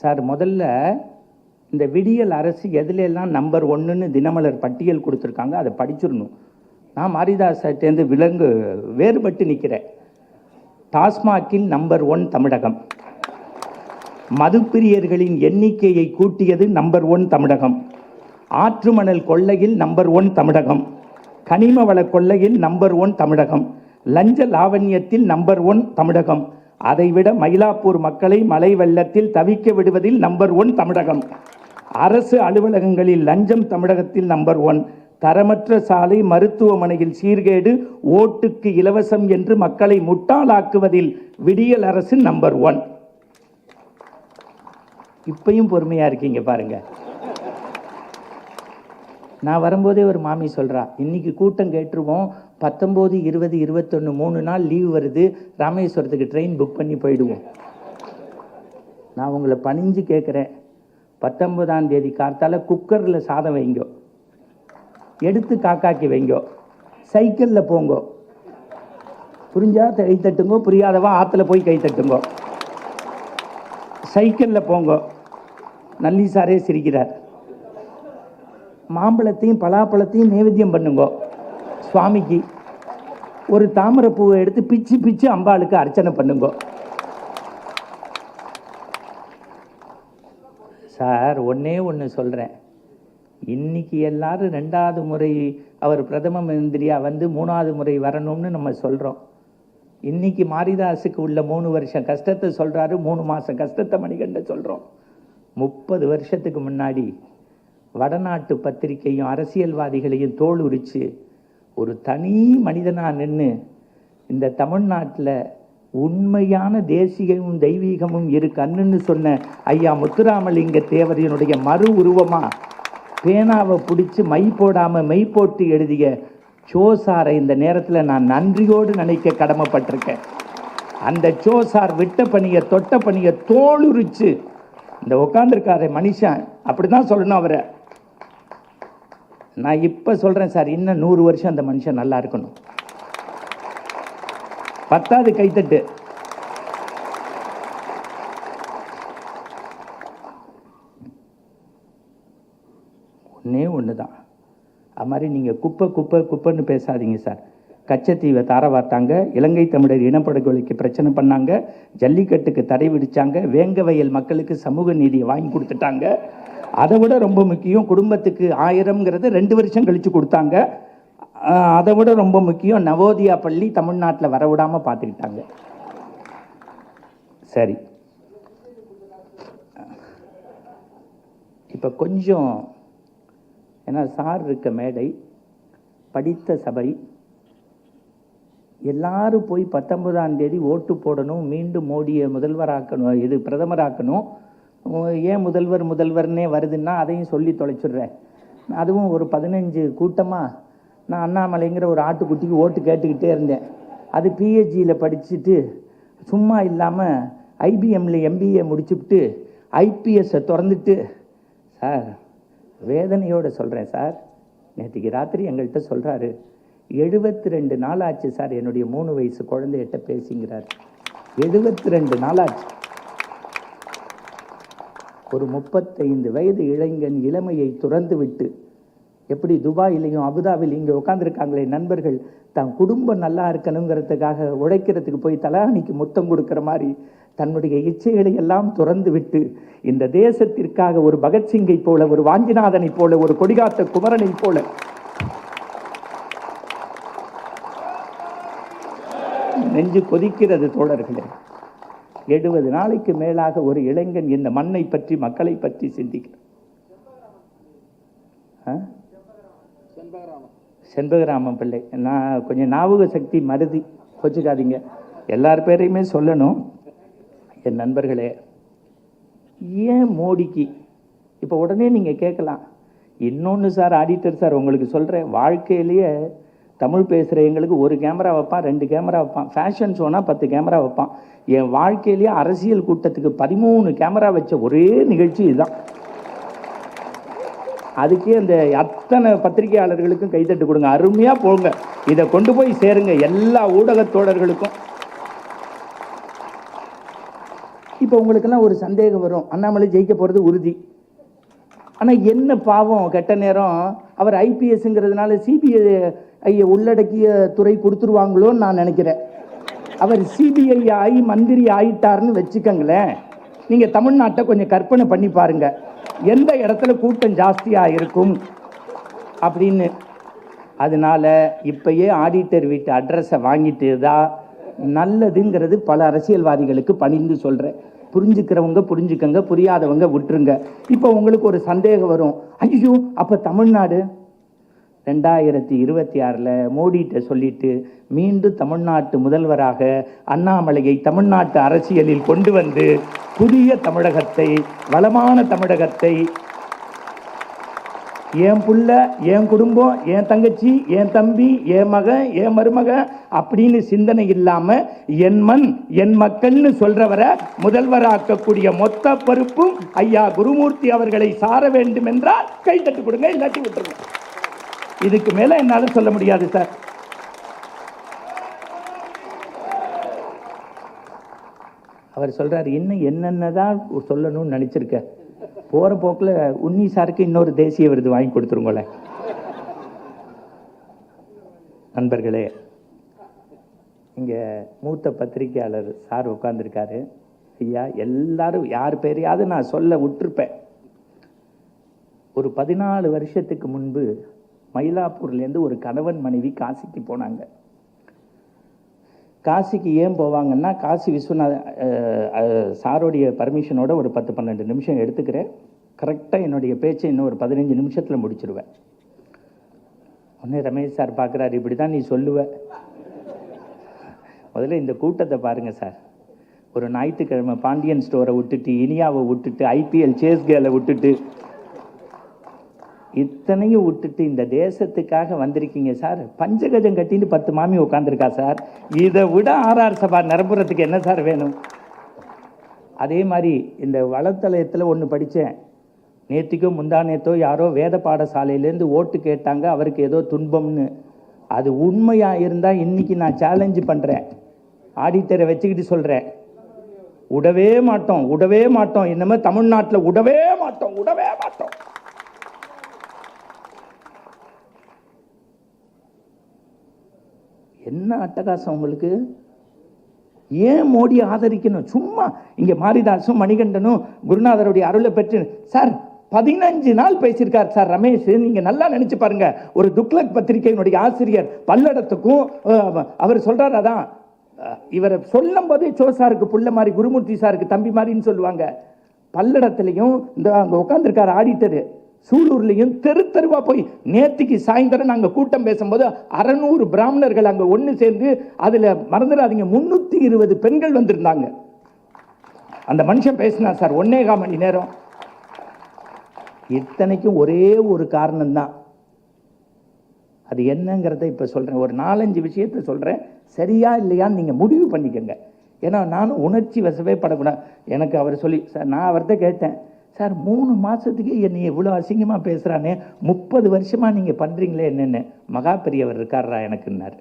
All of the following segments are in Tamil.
சார் முதல்ல இந்த விடியல் அரசு எதுலெல்லாம் நம்பர் ஒன்றுன்னு தினமலர் பட்டியல் கொடுத்துருக்காங்க அதை படிச்சிடணும். நான் மாரிதாசட்டேருந்து விலங்கு வேறுபட்டு நிற்கிறேன் டாஸ்மாகில் நம்பர் ஒன் தமிழகம். மதுப்பிரியர்களின் எண்ணிக்கையை கூட்டியது நம்பர் ஒன் தமிழகம். ஆற்றுமணல் கொள்ளையில் நம்பர் ஒன் தமிழகம். கனிம வள கொள்ளையில் நம்பர் ஒன் தமிழகம். லஞ்ச லாவண்யத்தில் நம்பர் ஒன் தமிழகம். அதைவிட மயிலாப்பூர் மக்களை மலை வெள்ளத்தில் தவிக்க விடுவதில் நம்பர் ஒன் தமிழகம். அரசு அலுவலகங்களில் லஞ்சம் தமிழகத்தில் நம்பர் ஒன் தரமற்ற சாலை மருத்துவமனையில் சீர்கேடு ஓட்டுக்கு இலவசம் என்று மக்களை முட்டாளாக்குவதில் விடியல் அரசு நம்பர் ஒன் இப்பையும் பொறுமையா இருக்கீங்க பாருங்க. நான் வரும்போதே ஒரு மாமி சொல்றா இன்னைக்கு கூட்டம் கேட்டுருவோம் பத்தொம்போது இருபது இருபத்தொன்று மூணு நாள் லீவ் வருது. ராமேஸ்வரத்துக்கு ட்ரெயின் புக் பண்ணி போயிடுவோம். நான் உங்களை பணிஞ்சு கேட்குறேன். பத்தொன்பதாம் தேதி கார்த்தால குக்கரில் சாதம் வைங்கோ. எடுத்து காக்காக்கி வைங்கோ. சைக்கிளில் போங்கோ. புரிஞ்சா? கை தட்டுங்கோ. புரியாதவா? ஆற்றுல போய் கை தட்டுங்கோ. சைக்கிளில் போங்கோ. நல்லி சாரே சிரிக்கிறார். மாம்பழத்தையும் பலாப்பழத்தையும் நைவேத்தியம் பண்ணுங்கோ. சுவாமிக்கு ஒரு தாமரைப்பூவை எடுத்து பிச்சு பிச்சு அம்பாளுக்கு அர்ச்சனை பண்ணுங்கோ. சார் ஒன்றே ஒன்று சொல்கிறேன் இன்னைக்கு எல்லாரும் ரெண்டாவது முறை அவர் பிரதம மந்திரியா வந்து மூணாவது முறை வரணும்னு நம்ம சொல்கிறோம் இன்றைக்கி மாரிதாஸுக்கு உள்ள மூணு வருஷம் கஷ்டத்தை சொல்கிறாரு மூணு மாதம் கஷ்டத்தை மணிகண்ட சொல்கிறோம் முப்பது வருஷத்துக்கு முன்னாடி வடநாட்டு பத்திரிகையும் அரசியல்வாதிகளையும் தோல் உரித்து ஒரு தனி மனிதனாக நின்று இந்த தமிழ்நாட்டில் உண்மையான தேசியமும் தெய்வீகமும் இரு கண்ணுன்னு சொன்ன ஐயா முத்துராமலிங்க தேவரையனுடைய மறு உருவமாக பேனாவை பிடிச்சி மை போடாமல் மெய் போட்டு எழுதிய சோசாரை இந்த நேரத்தில் நான் நன்றியோடு நினைக்க கடமைப்பட்டிருக்கேன். அந்த சோசார் விட்ட பணியை தொட்ட பணியை தோளுரிச்சு இந்த உட்காந்துருக்காரு மனுஷன் அப்படி தான் சொல்லணும் அவரை. நான் இப்போ சொல்கிறேன் சார் இன்னும் நூறு வருஷம் அந்த மனுஷன் நல்லா இருக்கணும். பத்தாவது கைத்தட்டு. ஒன்றே ஒன்று தான் அது மாதிரி நீங்கள் குப்பை குப்பை குப்பைன்னு பேசாதீங்க சார். கச்சத்தீவை தார வார்த்தாங்க இலங்கை தமிழர் இனப்படுகொலைக்கு பிரச்சனை பண்ணாங்க ஜல்லிக்கட்டுக்கு தடை விடிச்சாங்க வேங்க வயல் மக்களுக்கு சமூக நீதியை வாங்கி கொடுத்துட்டாங்க. அதை விட ரொம்ப முக்கியம் குடும்பத்துக்கு ஆயிரம்ங்கிறது ரெண்டு வருஷம் கழித்து கொடுத்தாங்க. அதை விட ரொம்ப முக்கியம் நவோதியா பள்ளி தமிழ்நாட்டில் வரவிடாமல் பார்த்துக்கிட்டாங்க. சரி. இப்போ கொஞ்சம் ஏன்னா சார் இருக்க மேடை படித்த சபை எல்லாரும் போய் பத்தொன்பதாம் தேதி ஓட்டு போடணும் மீண்டும் மோடியை முதல்வராக்கணும் இது பிரதமராக்கணும். ஏன் முதல்வர் முதல்வர்னே வருதுன்னா அதையும் சொல்லி தொலைச்சிடுறேன். அதுவும் ஒரு பதினஞ்சு கூட்டமாக நான் அண்ணாமலைங்கிற ஒரு ஆட்டுக்குட்டிக்கு ஓட்டு கேட்டுக்கிட்டே இருந்தேன். அது பிஹெச்சியில் படிச்சுட்டு சும்மா இல்லாமல் ஐபிஎம்மில் எம்பிஏ முடிச்சுவிட்டு ஐபிஎஸ்ஸை திறந்துட்டு சார் வேதனையோடு சொல்கிறேன் சார். நேற்றுக்கு ராத்திரி எங்கள்கிட்ட சொல்கிறாரு எழுபத்தி ரெண்டு நாள் ஆச்சு சார் என்னுடைய மூணு வயசு குழந்தைகிட்ட பேசிங்கிறார். எழுபத்தி ரெண்டு நாள் ஆச்சு ஒரு முப்பத்தைந்து வயது இளைஞன் இளமையை துறந்துவிட்டு எப்படி துபாயிலையும் அபுதாபில் இங்கே உட்காந்துருக்காங்களே நண்பர்கள் தான் குடும்பம் நல்லா இருக்கணுங்கிறதுக்காக உழைக்கிறதுக்கு போய் தலானிக்கு முத்தம் கொடுக்குற மாதிரி தன்னுடைய இச்சைகளை எல்லாம் துறந்து விட்டு இந்த தேசத்திற்காக ஒரு பகத்சிங்கை போல ஒரு வாஞ்சிநாதனை போல ஒரு கொடிகாத்த குமரனை போல. நெஞ்சு கொதிக்கிறது தோழர்களே. எழுபது நாளைக்கு மேலாக ஒரு இளைஞன் இந்த மண்ணை பற்றி மக்களை பற்றி சிந்திக்கிறான். ஆ? செண்பகராமன் பிள்ளை. நான் கொஞ்சம் ஞாபக சக்தி மருதி கொச்சுக்காதீங்க. எல்லார் பேரையுமே சொல்லணும். என் நண்பர்களே ஏன் மோடிக்கு? இப்போ உடனே நீங்கள் கேட்கலாம். இன்னொன்று சார் ஆடிட்டர் சார் உங்களுக்கு சொல்கிறேன் வாழ்க்கையிலேயே தமிழ் பேசுகிற எங்களுக்கு ஒரு கேமரா வைப்பான் ரெண்டு கேமரா வைப்பான். ஃபேஷன் ஷோனால் பத்து கேமரா வைப்பான். என் வாழ்க்கையிலேயே அரசியல் கூட்டத்துக்கு பதிமூணு கேமரா வச்ச ஒரே நிகழ்ச்சி இதுதான். அதுக்கே அந்த அத்தனை பத்திரிகையாளர்களுக்கும் கைத்தட்டு கொடுங்க. அருமையாக போங்க. இதை கொண்டு போய் சேருங்க எல்லா ஊடகத்தோடர்களுக்கும் இப்போ உங்களுக்கெல்லாம் ஒரு சந்தேகம் வரும். அண்ணாமலை ஜெயிக்க போகிறது உறுதி. ஆனால் என்ன பாவம் கெட்ட நேரம். அவர் ஐபிஎஸ்ங்கிறதுனால சிபிஐ உள்ளடக்கிய துறை கொடுத்துருவாங்களோன்னு நான் நினைக்கிறேன். அவர் சிபிஐ ஆகி மந்திரி ஆயிட்டாருன்னு வச்சுக்கோங்களேன். நீங்கள் தமிழ்நாட்டை கொஞ்சம் கற்பனை பண்ணி பாருங்க. எந்த இடத்துல கூட்டம் ஜாஸ்தியாக இருக்கும் அப்படின்னு. அதனால இப்பயே ஆடிட்டர் வீட்டு அட்ரஸை வாங்கிட்டு தான் நல்லதுங்கிறது பல அரசியல்வாதிகளுக்கு பணிந்து சொல்கிறேன் புரிஞ்சுக்கிறவங்க புரிஞ்சுக்கங்க புரியாதவங்க விட்டுருங்க. இப்போ உங்களுக்கு ஒரு சந்தேகம் வரும். ஐயோ அப்போ தமிழ்நாடு? ரெண்டாயிரத்தி இருபத்தி ஆறில் மோடிகிட்ட சொல்லிட்டு மீண்டும் தமிழ்நாட்டு முதல்வராக அண்ணாமலையை தமிழ்நாட்டு அரசியலில் கொண்டு வந்து புதிய தமிழகத்தை வளமான தமிழகத்தை என் புள்ள என் குடும்பம் என் தங்கச்சி என் தம்பி என் மகன் என் மருமக அப்படின்னு சிந்தனை இல்லாமல் என் மண் என் மக்கள்னு சொல்றவரை முதல்வராக்கக்கூடிய மொத்த பொறுப்பும் ஐயா குருமூர்த்தி அவர்களை சார வேண்டும் என்றால் கை தட்டு கொடுங்க இல்லாட்டி விட்டுருங்க. இதுக்கு மேலே என்னால் சொல்ல முடியாது சார். அவர் சொல்றாரு இன்னும் என்னென்னதான் சொல்லணும்னு நினச்சிருக்கேன் போற போக்குல உன்னி சாருக்கு இன்னொரு தேசிய விருது வாங்கி கொடுத்துருங்களேன் நண்பர்களே இங்க மூத்த பத்திரிகையாளர் சார் உட்காந்துருக்காரு ஐயா எல்லாரும் யார் பேரையாவது நான் சொல்ல விட்டுருப்பேன். ஒரு பதினாலு வருஷத்துக்கு முன்பு மயிலாப்பூர்லேருந்து ஒரு கணவன் மனைவி காசிக்கு போனாங்க. காசிக்கு ஏன் போவாங்கன்னா காசி விஸ்வநாத சாரோடைய பர்மிஷனோட ஒரு பத்து பன்னெண்டு நிமிஷம் எடுத்துக்கிறேன். கரெக்டாக என்னுடைய பேச்சை இன்னும் ஒரு பதினஞ்சு நிமிஷத்தில் முடிச்சிருவேன். உடனே ரமேஷ் சார் பார்க்குறாரு இப்படி தான் நீ சொல்லுவ. முதல்ல இந்த கூட்டத்தை பாருங்கள் சார். ஒரு ஞாயிற்றுக்கிழமை பாண்டியன் ஸ்டோரை விட்டுட்டு இனியாவை விட்டுட்டு ஐபிஎல் சேஸ் கேலை விட்டுட்டு இத்தனையும் விட்டுட்டு இந்த தேசத்துக்காக வந்திருக்கீங்க சார். பஞ்சகஜம் கட்டின்னு பத்து மாமி உட்காந்துருக்கா சார். இதை விட ஆர்ஆர் சபா நிரப்புறதுக்கு என்ன சார் வேணும்? அதே மாதிரி இந்த வளத்தலயத்தில் ஒன்று படித்தேன் நேத்திக்கோ முந்தானேத்தோ யாரோ வேத பாடசாலையிலேருந்து ஓட்டு கேட்டாங்க. அவருக்கு ஏதோ துன்பம்னு. அது உண்மையாக இருந்தால் இன்னைக்கு நான் சேலஞ்சு பண்ணுறேன் ஆடிட்டரை வச்சுக்கிட்டு சொல்கிறேன் விடவே மாட்டோம் விடவே மாட்டோம். இன்னமே தமிழ்நாட்டில் விடவே மாட்டோம் விடவே மாட்டோம். என்ன அட்டகாசம் உங்களுக்கு? ஏன் மோடி ஆதரிக்கணும்? சும்மா இங்கே மாரிதாசும் மணிகண்டனும் குருநாதருடைய அருளை பெற்று சார் பதினஞ்சு நாள் பேசியிருக்கார் சார் ரமேஷ். நீங்க நல்லா நினைச்சு பாருங்க. ஒரு துக்லக் பத்திரிகையினுடைய ஆசிரியர் பல்லடத்துக்கும் அவர் சொல்றாரு அதான். இவரை சொல்லும் போதே சோ சாருக்கு புள்ள மாதிரி குருமூர்த்தி சாருக்கு தம்பி மாதிரின்னு சொல்லுவாங்க. பல்லடத்துலையும் இந்த அங்கே உட்காந்துருக்கார் ஆடிட்டரு. சூலூர்லேயும் தெரு தெருவாக போய் நேத்திக்கு சாயந்தரம் நாங்கள் கூட்டம் பேசும்போது அறநூறு பிராமணர்கள் அங்கே ஒன்று சேர்ந்து அதில் மறந்துடாதீங்க முந்நூற்றி இருபது பெண்கள் வந்திருந்தாங்க. அந்த மனுஷன் பேசினா சார் ஒன்னேகா மணி நேரம். இத்தனைக்கும் ஒரே ஒரு காரணம் தான் அது என்னங்கிறத இப்போ சொல்கிறேன் ஒரு நாலஞ்சு விஷயத்த சொல்கிறேன் சரியா இல்லையான்னு நீங்கள் முடிவு பண்ணிக்கோங்க. ஏன்னா நானும் உணர்ச்சி வசவே படக்கூடாது எனக்கு அவர் சொல்லி சார் நான் அவர்கிட்ட கேட்டேன். சார் மூணு மாதத்துக்கு என்னை இவ்வளோ அசிங்கமாக பேசுகிறானே முப்பது வருஷமாக நீங்கள் பண்ணுறீங்களே என்னென்னு. மகா பெரியவர் இருக்காரா எனக்குன்னார்.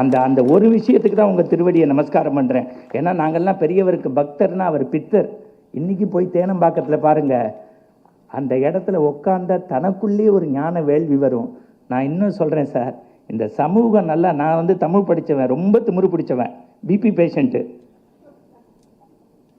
அந்த அந்த ஒரு விஷயத்துக்கு தான் உங்கள் திருவடியை நமஸ்காரம் பண்ணுறேன் ஏன்னா நாங்கள்லாம் பெரியவருக்கு பக்தர்னா அவர் பித்தர். இன்றைக்கி போய் தேனம்பாக்கத்துல பாருங்கள் அந்த இடத்துல உட்காந்த தனக்குள்ளேயே ஒரு ஞான வேள்வி வரும். நான் இன்னும் சொல்கிறேன் சார் இந்த சமூகம் நல்லா நான் வந்து தமிழ் படித்தவன் ரொம்ப திமிரு பிடிச்சவன். பிபி பேஷண்ட்டு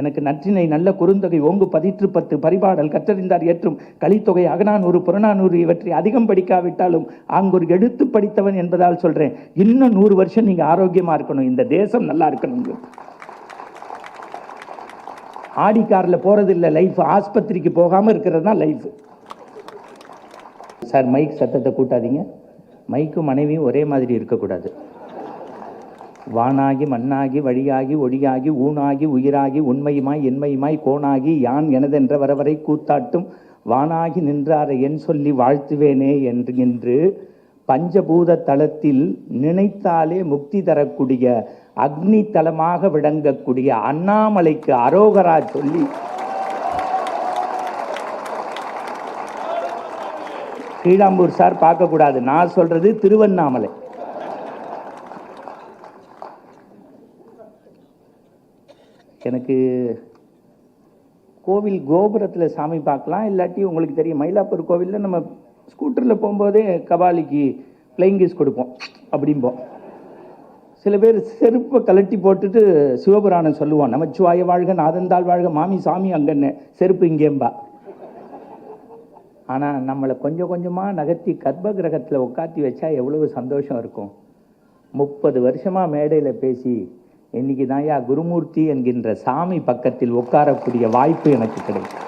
எனக்கு நற்றினை நல்ல குறுந்தொகை ஓங்கு பதிற்று பத்து பரிபாடல் கற்றறிந்தார் ஏற்றும். கலித்தொகை அகநானூறு புறநானூறு இவற்றை அதிகம் படிக்காவிட்டாலும் அங்கொரு எடுத்து படித்தவன் என்பதால் சொல்றேன். இன்னும் நூறு வருஷம் நீங்க ஆரோக்கியமா இருக்கணும். இந்த தேசம் நல்லா இருக்கணும் ஆடி கார்ல போறது இல்லை லைஃப். ஆஸ்பத்திரிக்கு போகாம இருக்கிறது தான் லைஃப். சார் மைக் சத்தத்தை கூட்டாதீங்க. மைக்கும் மனைவியும் ஒரே மாதிரி இருக்கக்கூடாது. வானாகி மண்ணாகி வழியாகி ஒளியாகி ஊனாகி உயிராகி உண்மையுமாய் என்மையுமாய் கோணாகி யான் எனதென்ற வரவரை கூத்தாட்டும் வானாகி நின்றாரை என் சொல்லி வாழ்த்துவேனே என்று என்று பஞ்சபூத தலத்தில் நினைத்தாலே முக்தி தரக்கூடிய அக்னி தலமாக விளங்கக்கூடிய அண்ணாமலைக்கு அரோகரா சொல்லி கீழாம்பூர் சார் பார்க்கக்கூடாது. நான் சொல்றது திருவண்ணாமலை. எனக்கு கோவில் கோபுரத்தில் சாமி பார்க்கலாம் இல்லாட்டி உங்களுக்கு தெரியும் மயிலாப்பூர் கோவிலில் நம்ம ஸ்கூட்டரில் போகும்போதே கபாலிக்கு ஃப்ளைங் கீஸ் கொடுப்போம் அப்படிம்போம். சில பேர் செருப்பை கலட்டி போட்டுட்டு சிவபுராணம் சொல்லுவோம் நமச்சிவாய வாழ்க நாதந்தாள் வாழ்க மாமி சாமி அங்கன்னு செருப்பு இங்கேம்பா. ஆனால் நம்மளை கொஞ்சம் கொஞ்சமாக நகர்த்தி கர்ப்ப கிரகத்தில் உட்காத்தி வச்சா எவ்வளவு சந்தோஷம் இருக்கும். முப்பது வருஷமாக மேடையில் பேசி இன்னைக்கு தான் குருமூர்த்தி என்கின்ற சாமி பக்கத்தில் உட்காரக்கூடிய வாய்ப்பு எனக்கு கிடைக்கும்.